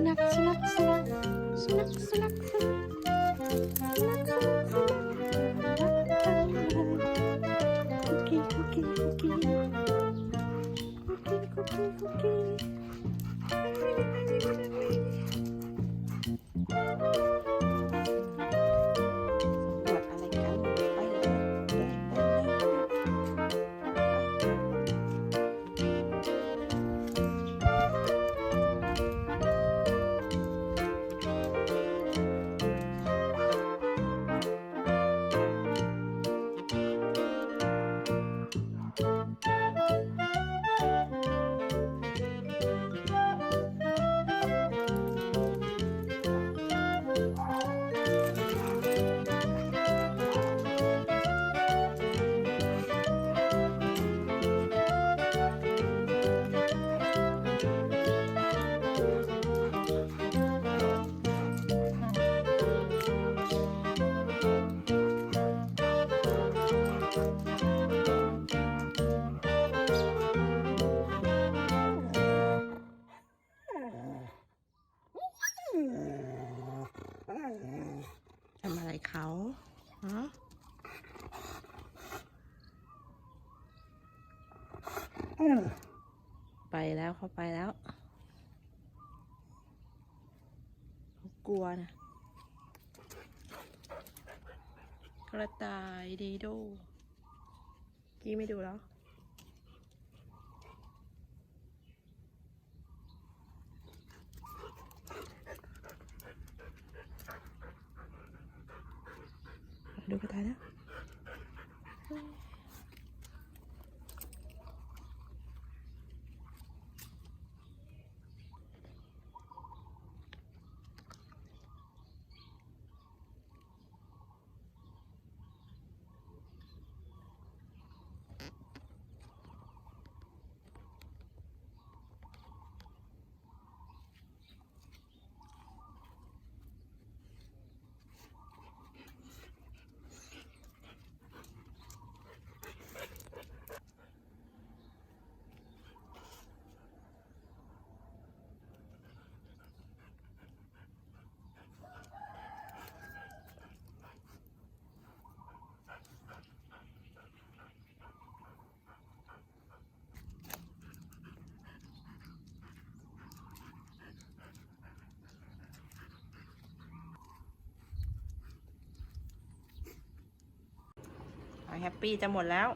ナッスナッスナッスナッスナッスナッスコキコキコキコキコキコキ ไปแล้วเขาไปแล้วเขากลัวนะกระต่ายดีโดกี้ไม่ดูแล้วดูกระต่ายแล้ว แฮปปี้จะหมดแล้ว